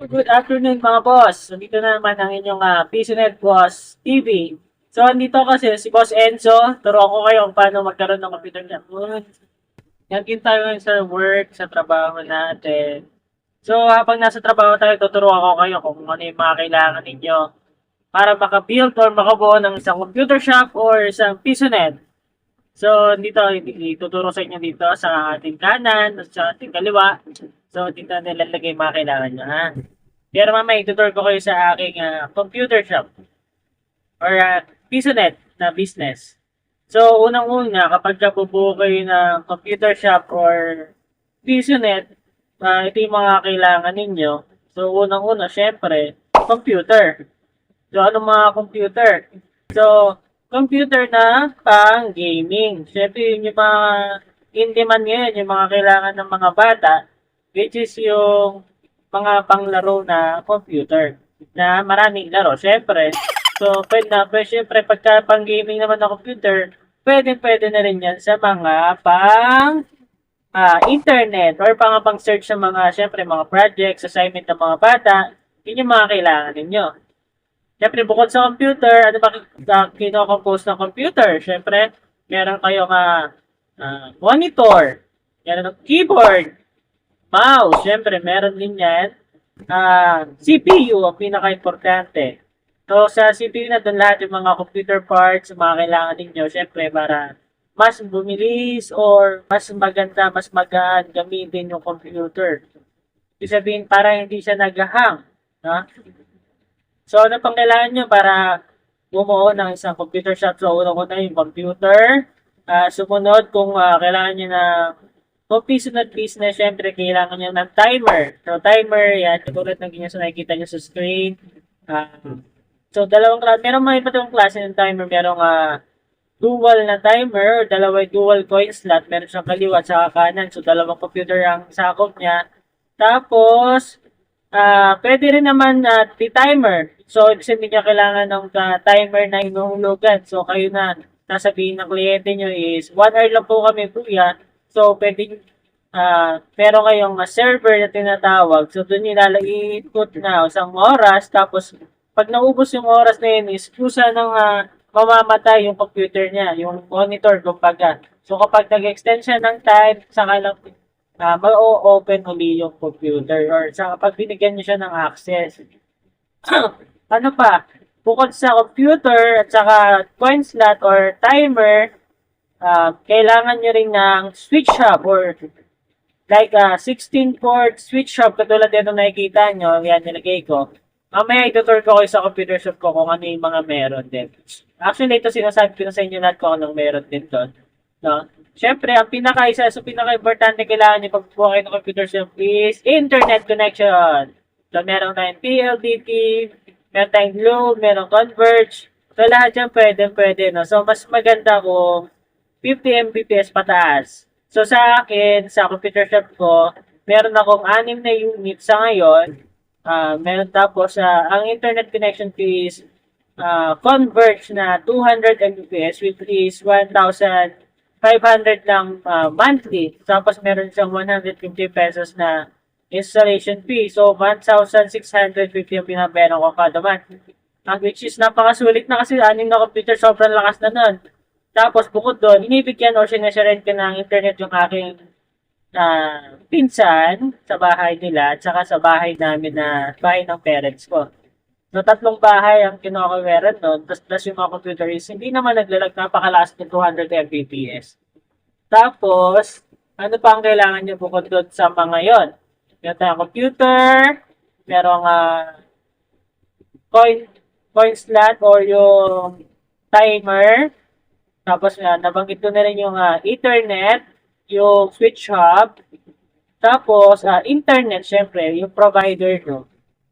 Good afternoon mga boss. Nandito na naman ang inyong uh, PCNet Boss TV. So, andito kasi si Boss Enzo. Turo ko kayo kung paano magkaroon ng computer na. Yan tayo ngayon sa work, sa trabaho natin. So, habang nasa trabaho tayo, tuturo ako kayo kung ano yung mga kailangan ninyo para maka-build or makabuo ng isang computer shop or isang PCNet. So, dito, ituturo sa inyo dito sa ating kanan at sa ating kaliwa. So, dito nilalagay mga kailangan nyo, ha? Pero mamaya, itutur ko kayo sa aking ah, computer shop or uh, PisoNet na business. So, unang-una, kapag bubuo kayo ng computer shop or PisoNet, uh, ito yung mga kailangan ninyo. So, unang-una, syempre, computer. So, ano mga computer? So, computer na pang gaming. Syempre, yun yung mga in demand ngayon, yung mga kailangan ng mga bata, which is yung mga panglaro na computer na maraming laro. Syempre, so pwede na, pwede, syempre pagka pang gaming naman na computer, pwede pwede na rin yan sa mga pang ah, internet or pang pang search sa mga, syempre, mga projects, assignment ng mga bata, yun yung mga kailangan ninyo. Syempre, bukod sa computer, ano ba uh, kinocompose ng computer? Syempre, meron kayong ah, ah, monitor, meron ng keyboard, mouse, syempre, meron din yan. Ah, CPU, ang pinaka-importante. So, sa CPU na doon lahat yung mga computer parts, mga kailangan ninyo, syempre, para mas bumilis or mas maganda, mas magaan gamitin yung computer. Ibig sabihin, para hindi siya naghahang. No? So, ano pang kailangan nyo para bumuo ng isang computer shop? So, unang-una yung computer. Ah, sumunod, kung ah, kailangan nyo na piso na business, syempre, kailangan nyo ng timer. So, timer, yan, katulad ng ganyan sa nakikita nyo sa screen. Ah, so, dalawang klase, meron mga iba't ibang klase ng timer. Merong ah, dual na timer, dalawa dual coin slot, meron siyang kaliwa at saka kanan. So, dalawang computer ang sakop niya. Tapos, ah pwede rin naman na timer. So, ibig sabihin niya kailangan ng ah, timer na inuhulugan. So, kayo na, sasabihin ng kliyente nyo is, 1 hour lang po kami, kuya. So, pwede, ah pero kayong ah, server na tinatawag. So, doon nilalagay ikot na isang oras. Tapos, pag naubos yung oras na yun is, kusa ng ah, mamamatay yung computer niya, yung monitor, kumbaga. So, kapag nag-extend siya ng time, saka lang uh, mag-open uli yung computer or sa kapag binigyan niyo siya ng access. ano pa? Bukod sa computer at saka coin slot or timer, ah, kailangan nyo rin ng switch hub or like a 16 port switch hub katulad dito nakikita nyo, yan nilagay ko. Mamaya itutur ko kayo sa computer shop ko kung ano yung mga meron din. Actually, ito sinasabi ko na sa inyo lahat kung anong meron din doon. No? Siyempre, ang pinaka-isa, so pinaka-importante kailangan nyo pagbubuha kayo ng computer shop is internet connection. So, meron tayong PLDT, meron tayong Globe, meron Converge. So, lahat yan pwede, pwede, no? So, mas maganda kung 50 Mbps pataas. So, sa akin, sa computer shop ko, meron akong anim na unit sa ngayon. Ah, meron tapos, ah, ang internet connection fee is ah, Converge na 200 Mbps, which is 1,500 lang ah, monthly. Tapos, meron siyang 150 pesos na installation fee. So, 1,650 yung pinabayaran ko kada month. Ah, which is napakasulit na kasi aning na computer, sobrang lakas na nun. Tapos, bukod doon, inibigyan or sinasarent ka ng internet yung aking ah, pinsan sa bahay nila at saka sa bahay namin na bahay ng parents ko. So, tatlong bahay ang kinukuweran nun, tapos plus yung mga computer is hindi naman naglalag napakalakas ng 200 Mbps. Tapos, ano pa ang kailangan nyo bukod sa mga yon? Meron tayong computer, merong ah, coin, coin slot or yung timer. Tapos, uh, nabanggit ko na rin yung ah, Ethernet, yung switch hub. Tapos, ah, internet, syempre, yung provider nyo.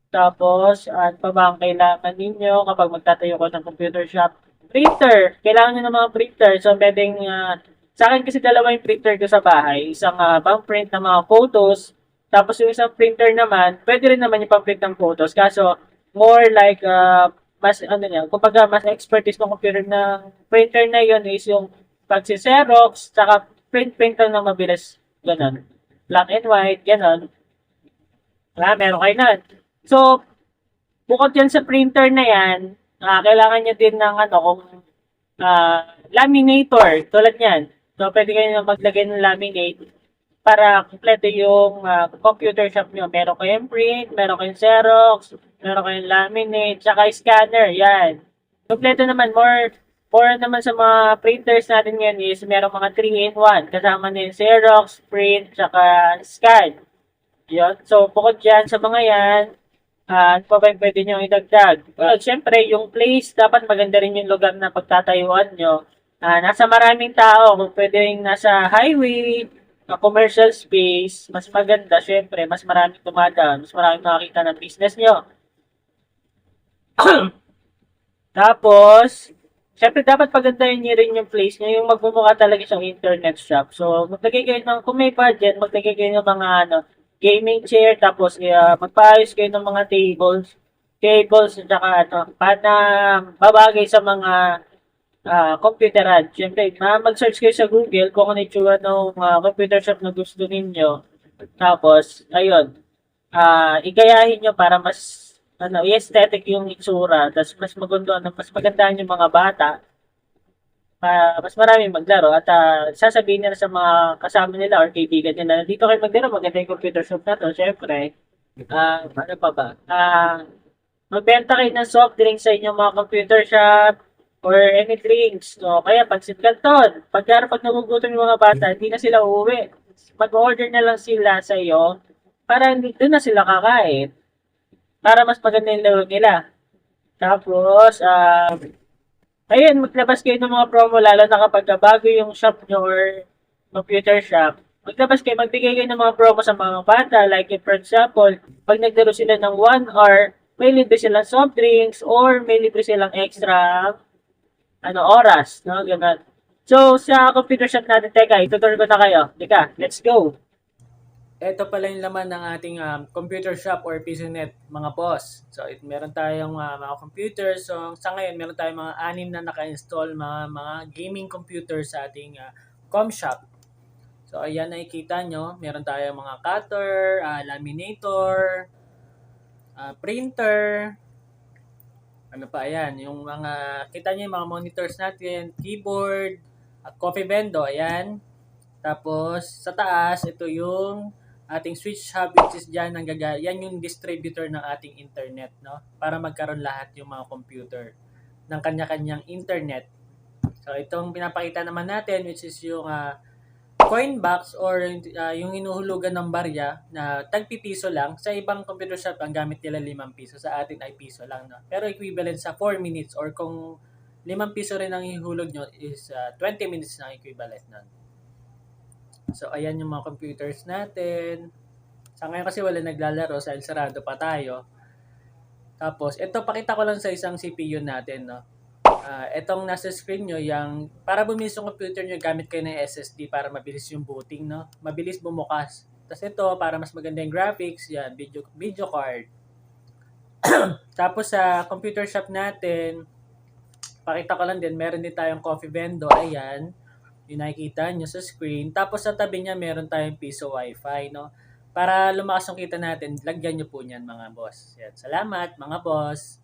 Tapos, ano pa ba ang kailangan ninyo kapag magtatayo ko ng computer shop? Printer. Kailangan nyo ng mga printer. So, pwedeng, ah, sa akin kasi dalawa yung printer ko sa bahay. Isang uh, pang print ng mga photos. Tapos yung isang printer naman, pwede rin naman yung pang print ng photos. Kaso, more like, uh, mas, ano niya, kumbaga, mas expertise ng computer ng printer na yun is yung pagsiserox, tsaka print-print ng mabilis. Ganon. Black and white, ganon. Ah, meron kayo nun. So, bukod yan sa printer na yan, ah, kailangan nyo din ng ano, kung ah, laminator, tulad yan. So, pwede kayo maglagay ng laminate para kumpleto yung ah, computer shop nyo. Meron kayong print, meron kayong Xerox, meron kayong laminate, tsaka scanner, yan. Kumpleto naman, more more naman sa mga printers natin ngayon is meron mga 3-in-1. Kasama na Xerox, print, tsaka scan. Yun. So, bukod dyan sa mga yan, ah, ano pa ba yung pwede nyo idagdag? Well, syempre, yung place, dapat maganda rin yung lugar na pagtatayuan nyo. Ah, nasa maraming tao, kung pwede yung nasa highway, na commercial space, mas maganda, syempre, mas maraming tumadaan, mas maraming makakita ng business nyo. Tapos, syempre, dapat pagandahin nyo rin yung place nyo, yung magmumukha talaga siyang internet shop. So, maglagay kayo ng, kung may budget, maglagay kayo ng mga, ano, gaming chair, tapos uh, magpaayos kayo ng mga tables, tables, at saka ano, para babagay sa mga ah, computeran. Siyempre, ma- mag-search kayo sa Google kung ano yung tsura ng ah, computer shop na gusto ninyo. Tapos, ayun, ah igayahin nyo para mas ano, aesthetic yung itsura, tapos mas maganda, mas magandaan yung mga bata, pa mas marami maglaro at ah, sasabihin nila sa mga kasama nila or kaibigan nila, dito kayo maglaro, maganda yung computer shop na to, syempre. Ah, ano pa ba? Ah, magbenta kayo ng soft drinks sa inyong mga computer shop or any drinks. So, kaya pansit canton. Pagka pag nagugutom yung mga bata, hindi na sila uuwi. Mag-order na lang sila sa iyo para hindi doon na sila kakain. Para mas maganda yung laro nila. Tapos, ah, ayun, maglabas kayo ng mga promo lalo na kapag bago yung shop nyo or computer shop. Maglabas kayo, magbigay kayo ng mga promo sa mga bata. Like, for example, pag naglaro sila ng 1 hour, may libre silang soft drinks or may libre silang extra ano oras, no? Ganun. So, sa computer shop natin, teka, itutur ko na kayo. Teka, let's go. Ito pala yung laman ng ating um, computer shop or PCNet, mga boss. So, it, meron tayong uh, mga computers. So, sa ngayon, meron tayong mga anim na naka-install mga, mga gaming computer sa ating uh, com shop. So, ayan nakikita nyo. Meron tayong mga cutter, ah, laminator, ah, printer, ano pa, ayan, yung mga, kita niyo yung mga monitors natin, keyboard, at coffee bendo, ayan. Tapos, sa taas, ito yung ating switch hub, which is dyan, ang gaga, yan yung distributor ng ating internet, no? Para magkaroon lahat yung mga computer ng kanya-kanyang internet. So, itong pinapakita naman natin, which is yung ah, coin box or uh, yung inuhulugan ng barya na tagpipiso lang. Sa ibang computer shop, ang gamit nila 5 piso. Sa atin ay piso lang. No? Pero equivalent sa 4 minutes or kung 5 piso rin ang ihulog nyo is uh, 20 minutes na equivalent nun. So, ayan yung mga computers natin. Sa ngayon kasi wala naglalaro dahil sarado pa tayo. Tapos, ito pakita ko lang sa isang CPU natin, no? Ah, etong nasa screen nyo, yung, para bumilis yung computer nyo, gamit kayo ng SSD para mabilis yung booting, no? Mabilis bumukas. Tapos ito, para mas maganda yung graphics, yan, video, video card. Tapos sa computer shop natin, pakita ko lang din, meron din tayong coffee vendo, ayan. Yung nakikita nyo sa screen. Tapos sa tabi niya, meron tayong piso wifi, no? Para lumakas yung kita natin, lagyan nyo po niyan mga boss. Yan. Salamat mga boss.